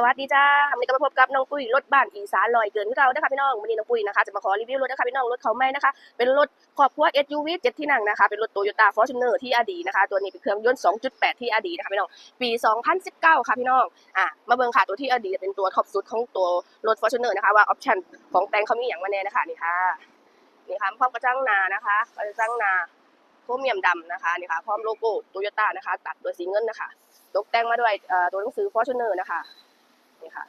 สวัสดีจ้าวันนี้ก็มาพบกับน้องปุ้ยรถบ้านอีสานลอยเกินที่เรานะคะพี่น้องวันนี้น้องปุ้ยนะคะจะมาขอรีวิวรถนะคะพี่น้องรถเขาไม่นะคะ เป็นรถครอบครัว SUV 7ที่นั่งนะคะ เป็นรถโตโยต้าฟอร์จูเนอร์ที่อดีนะคะ ตัวนี้เป็นเครื่องยนต์ 2.8 ที่อดีนะคะพี่น้อง ปี 2019 ค่ะพี่น้อง อะ มาเบิ่งค่ะตัวที่อดีเป็นตัวท็อปสุดของตัวรถฟอร์จูเนอร์นะคะว่าออปชั่นของแต่งเขามีอย่างมาแน่นะคะนี่ค่ะ นี่ค่ะพร้อมกระจังนานะคะกระจังนาโครเมียมดำนะคะนี่ค่ะพร้อมโลโก้โตโยต้านะคะ ตัดด้วยสีเงินนะคะ ตกแต่งมาด้วยตัวหนังสือ Fortuner นะคะ นี่ค่ะ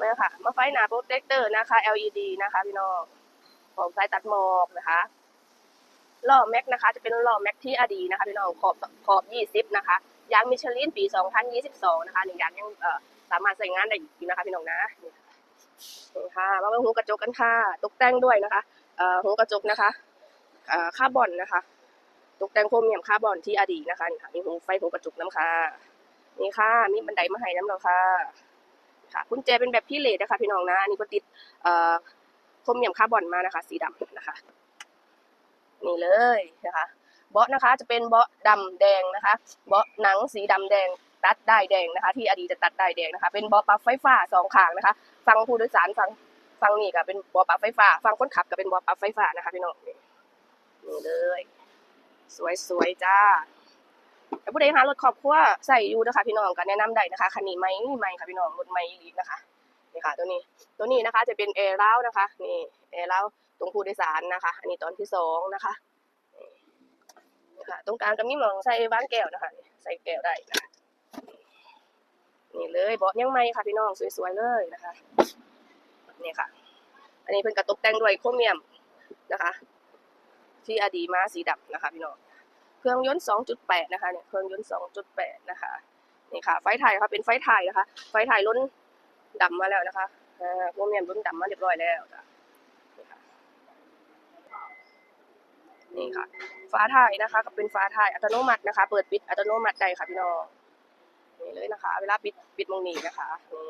มาค่ะมาไฟหนาโปรเจคเตอร์นะคะ LED นะคะพี่น้องของสายตัดหมอกนะคะล้อแม็กนะคะ จะเป็นล้อแม็กที่อดีนะคะพี่น้องขอบขอบ20นะคะยางมิชลินปี 2022 นะคะหนึ่งยางยังสามารถใช้งานได้อยู่นะคะพี่น้องนะมีค่ะมาเบิ่หูกระจกกันค่ะ ตกแต่งด้วยนะคะหูกระจกนะคะเอ่อคาร์บอนนะคะ ตกแต่งโครเมียมคาร์บอนที่อดีนะคะนี่ค่ะมีหูไฟหูกระจกน้ำค่ะนี่ค่ะมีบันไดมาให้น้ำเราค่ะ ค่ะกุญแจเป็นแบบพิเลตนะคะพี่น้องนะอันนี้ก็ติดเอ่อครเมียมคาร์บอนมานะคะ สีดำนะคะนี่เลยนะคะเบาะนะคะจะเป็นเบาะดำแดงนะคะเบาะหนังสีดำแดงตัดได้แดงนะคะ ที่อดีตจะตัดได้แดงนะคะ เป็นเบาะปรับไฟฟ้าสองข้างนะคะ ฟังผู้โดยสารฟังฟังนี่ก็เป็นเบาะปรับไฟฟ้า ฟังคนขับก็เป็นเบาะปรับไฟฟ้านะคะพี่น้องนี่นี่เลย สวยๆจ้า แต่ผู้ใดหารถครอบครัวใส่อยู่นะคะพี่น้องก็แนะนำได้นะคะคันนี้ไหมไหมค่ะพี่น้องรถไหมนะคะนี่ค่ะ ตัวนี้ตัวนี้นะคะจะเป็นแอร์เล้านะคะนี่แอร์เล้าตรงผู้โดยสารนะคะ อันนี้ตอนที่สองนะคะนี่ค่ะตรงกลางก็มีหมองใส่บ้านแก้วนะคะ ใส่แก้วได้นะนี่เลยเบาะยังไหมค่ะพี่น้องสวยๆเลยนะคะนี่ค่ะ อันนี้เพิ่นกระตกแต่งด้วยโครเมียมนะคะ ที่อดีมาสีดำนะคะ พี่น้อง เครื่องยนต์ 2.8 นะคะเนี่ยเครื่องยนต์ 2.8 นะคะนี่ค่ะ ไฟถ่ายค่ะเป็นไฟถ่ายนะคะ ไฟถ่ายล้นดำมาแล้วนะคะอ่าพวกเมียนล้นดำมาเรียบร้อยแล้วจ้ะนี่ค่ะนี่ค่ะฟ้าถ่ายนะคะก็เป็นฟ้าถ่ายอัตโนมัตินะคะ เปิดปิดอัตโนมัติได้ค่ะพี่น้องนี่เลยนะคะ เวลาปิดปิดมงนี้นะคะนี่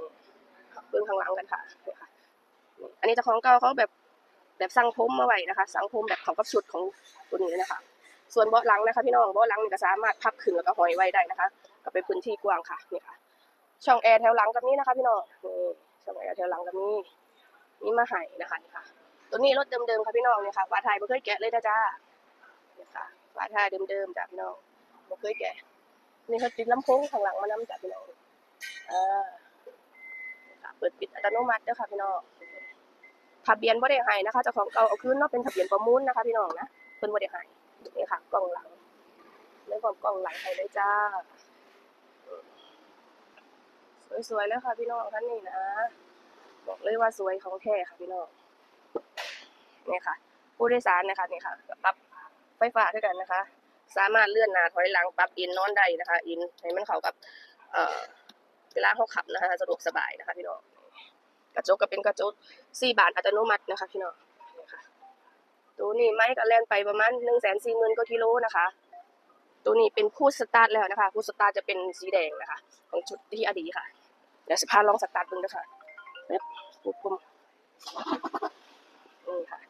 เบื้องข้างหลังกันค่ะนี่ค่ะอันนี้จะของเก่าเขาแบบแบบสั่งผมมาไว้นะคะ สั่งผมแบบเขากับชุดของตัวนี้เลยนะคะ ส่วนเบาะหลังนะคะพี่น้องเบาะหลังนี่ก็สามารถพับขึ้นแล้วก็ห้อยไว้ได้นะคะก็เป็นพื้นที่กว้างค่ะนี่ค่ะช่องแอร์แถวหลังกับนี้นะคะพี่น้องนี่ช่องแอร์แถวหลังกับนี้นี่มาให้นะคะนี่ค่ะตัวนี้รถเดิมๆค่ะพี่น้องนี่ค่ะฝาท้ายไม่เคยแกะเลยนะจ้านี่ค่ะฝาท้ายเดิมๆจ้ะพี่น้องไม่เคยแกะนี่เขาติดลำโพงข้างหลังมานำจ้ะพี่น้องอ่านี่ค่ะเปิดปิดอัตโนมัติเด้อค่ะพี่น้องทะเบียนบ่ได้ให้นะคะเจ้าของเก่าเอาคืนเนาะเป็นทะเบียนประมูลนะคะ พี่น้องนะเพิ่นบ่ได้ให้ นี่ค่ะ กล่องหลังเรื่องของกล่องหลังให้เลยจ้า สวยๆแล้วค่ะพี่น้องท่านนี้นะ บอกเลยว่าสวยของแท้ค่ะพี่น้องนี่ค่ะ ผู้โดยสารนะคะนี่ค่ะปรับไฟฟ้าด้วยกันนะคะ สามารถเลื่อนหน้าถอยหลังปรับอินนอนได้นะคะ อินให้มันเข้ากับเอ่อเวลาเขาขับนะคะ สะดวกสบายนะคะ พี่น้องกระจกก็เป็นกระจกสี่บานอัตโนมัตินะคะ พี่น้อง ตัวนี้ไม้ก็แล่นไปประมาณหนึ่งแสนสี่หมื่นกว่ากิโลนะคะ ตัวนี้เป็นพูดสตาร์ทแล้วนะคะพูดสตาร์ทจะเป็นสีแดงนะคะ ของชุดที่อดีค่ะ เดี๋ยวสพาลองสตาร์ทดูนะคะเป๊บปุ๊บปุ๊บนี่ค่ะ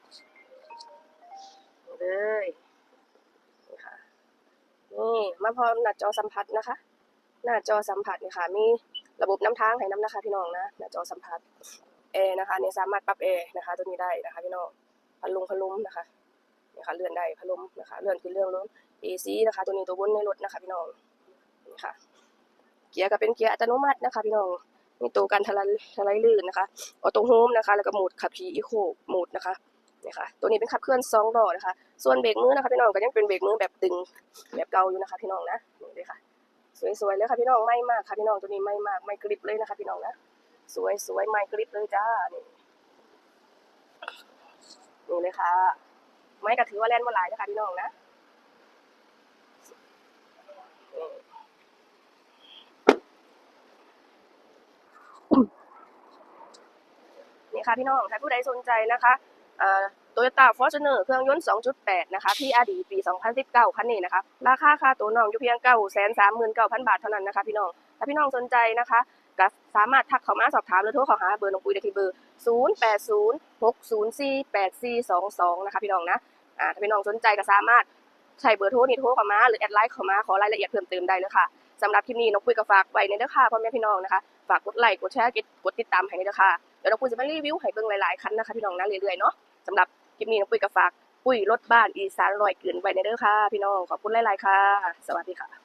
เลยนี่ค่ะ นี่มาพร้อมหน้าจอสัมผัสนะคะ หน้าจอสัมผัสนี่ค่ะมีระบบน้ำทางให้น้ำนะคะพี่น้องนะ หน้าจอสัมผัสแอร์นะคะนี่สามารถปรับแอร์นะคะ ตัวนี้ได้นะคะพี่น้อง พัดลมพัดลมนะคะนี่ค่ะเลื่อนได้พัดลมนะคะเลื่อนขึ้นเรื่องลง AC นะคะ ตัวนี้ตัวบนในรถนะคะ พี่น้องนี่ค่ะ เกียร์ก็เป็นเกียร์อัตโนมัตินะคะ พี่น้องมีตัวกันทะลายทะลายลื่นนะคะออโต้โฮมนะคะ แล้วก็โหมดขับขี่อีโคโหมดนะคะนี่ค่ะ ตัวนี้เป็นขับเคลื่อนสองล้อนะคะ ส่วนเบรกมือนะคะ พี่น้องก็ยังเป็นเบรกมือแบบดึงแบบเก่าอยู่นะคะพี่น้องนะนี่เลยค่ะ สวยๆเลยค่ะพี่น้องไม่มากค่ะพี่น้องตัวนี้ไม่มากไม่กริบเลยนะคะ พี่น้องนะสวยสวยไม่กริบเลยจ้านี่ นี่เลยค่ะ ไม่ก็ถือว่าแล่นว่าลายนะคะพี่น้องนะนี่ค่ะพี่น้องถ้าผู้ใดสนใจนะคะโตโยต้าฟอร์จูเนอร์เครื่องยนต์ 2.8 นะคะ ที่อดีปี 2019 คันนี้นะคะ ราคาค่าตัวน้องอยู่เพียง 939,000 บาทเท่านั้นนะคะพี่น้อง ถ้าพี่น้องสนใจนะคะ ก็สามารถทักเข้ามาสอบถามหรือโทรเข้าหาเบอร์น้องปุ้ยได้ที่เบอร์ 0806048422 นะคะพี่น้องนะอ่าถ้าพี่น้องสนใจก็สามารถใช้เบอร์โทรนี่โทรเข้ามาหรือแอดไลน์เข้ามาขอรายละเอียดเพิ่มเติมได้เลยค่ะสำหรับคลิปนี้น้องปุ้ยก็ฝากไว้ในเด้อค่ะพ่อแม่พี่น้องนะคะฝากกดไลค์กดแชร์กดติดตามให้ในเด้อค่ะเดี๋ยวน้องปุ้ยจะมารีวิวให้เบิ่งหลายๆคันนะคะพี่น้องนะเรื่อยๆเนาะสำหรับคลิปนี้น้องปุ้ยก็ฝากปุ้ยรถบ้านอีสานลอยเกินไว้ในเด้อค่ะพี่น้องขอบคุณหลายๆค่ะ สวัสดีค่ะ